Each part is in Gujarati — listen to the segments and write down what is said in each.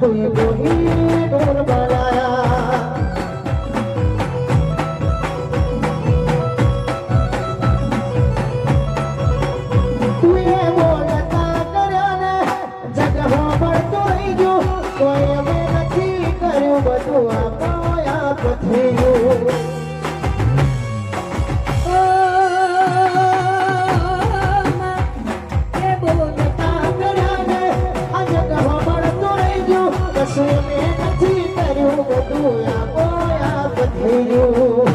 તું કોઈ દૂર બનાયા ગયો કશું અમે નથી કર્યું બધું આપોઆપ થઈ ગયું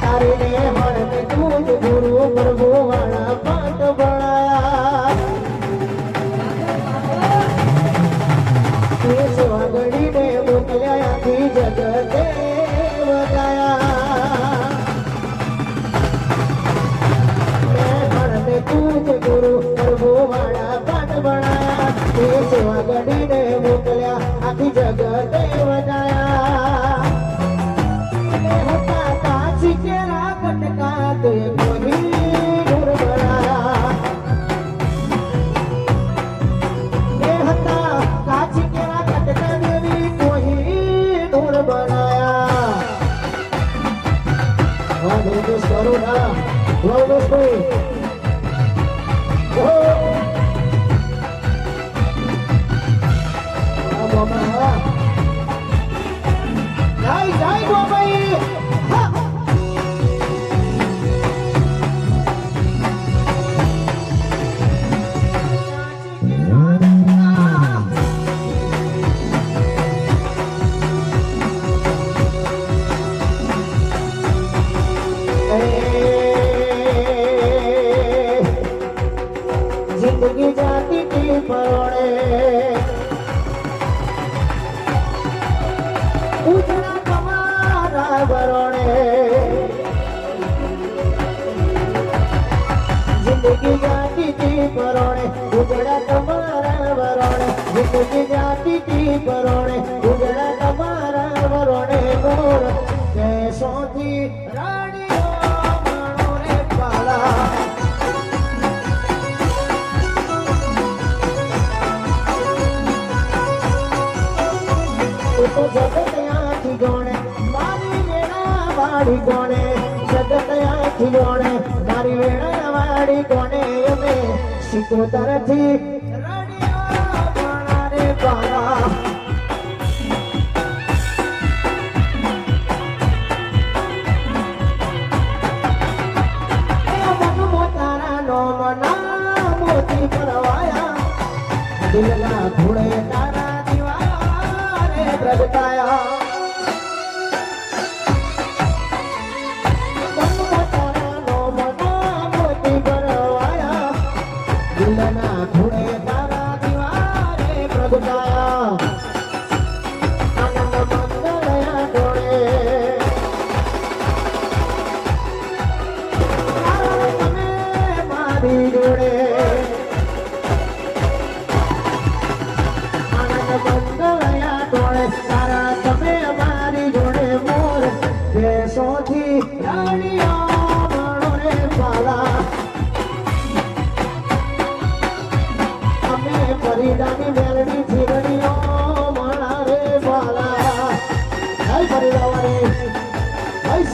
તારીને હળને તું જ ગુરુ પ્રભુ વાળા પાઠ ભણાયા તે સ્વાગડીને મોકલ્યાથી જગતે વધાયા મેં હળને તું જ ગુરુ પ્રભુ વાળા પાઠ ભણાયા તે સ્વાગડીને Mama. જિંદગી જાતી તી પરોણે ઉજળા તમારા વરોણે મોર કેસોથી રાણીઓ માણો રે પાલા. તો જગત આખી ગોણે, મારી વેણા વાળી કોણે જગત આખી ગોણે, મારી વેણા વાળી કોણે અમે રડિયો ગોણા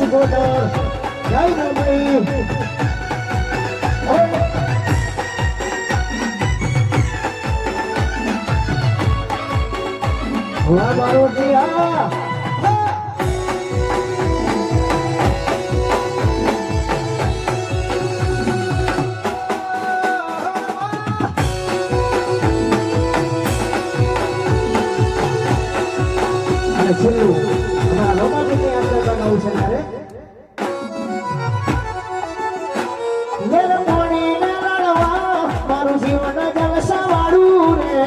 જય સુગોદર જય ઓય વાહ મારો છેલ્લું. અમારા રોમાન્ટિકની બનાવું છે મારે. મારું જીવન રે.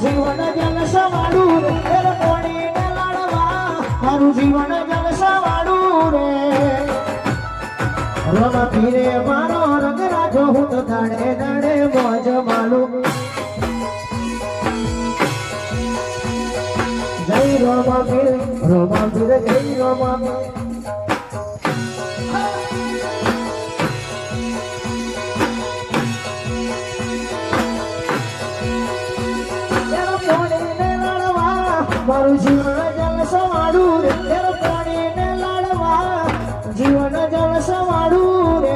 જીવન જલસાવાળું રે. મારું જીવન રે. રમા પીરે મારો રંગ રાજો હું તો દાડે દાડે મોજ માલું મારું જીવન જલ સવાડું લાડવા જીવન જલ સવાડું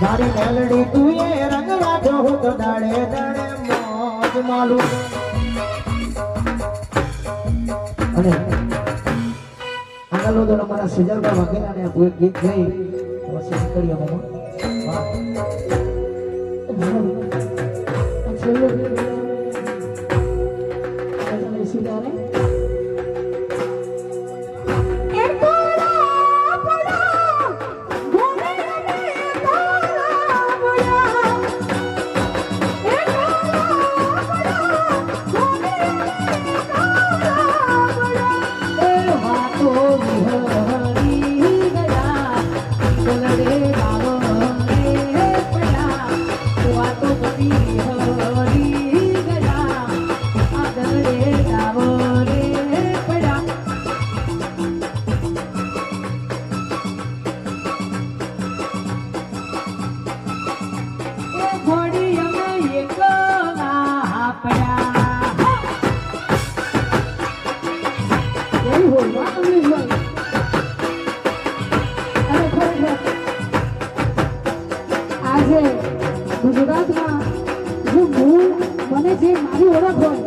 મારી મેલડી તું એ રંગ રાજો હું તો દાડે દાડે મોજ માલું અને આગળ તો અમારા સુજલભાઈ વગેરેને કોઈ ગીત ગઈ પછી નીકળીએ મામા મને જે મારી ઓળખ હોય,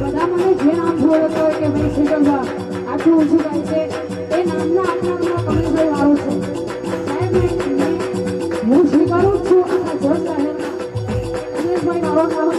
બધા મને જે નામથી ઓળખતા હોય કે ભાઈ શ્રીકંદા આટલું ઓછું થાય છે, એ નામના આપણા બધા કમલભાઈ વાળો છે. સાહેબ હું સ્વીકારું છું આપણા જજ સાહેબ કમલેશભાઈ વાળો, મારો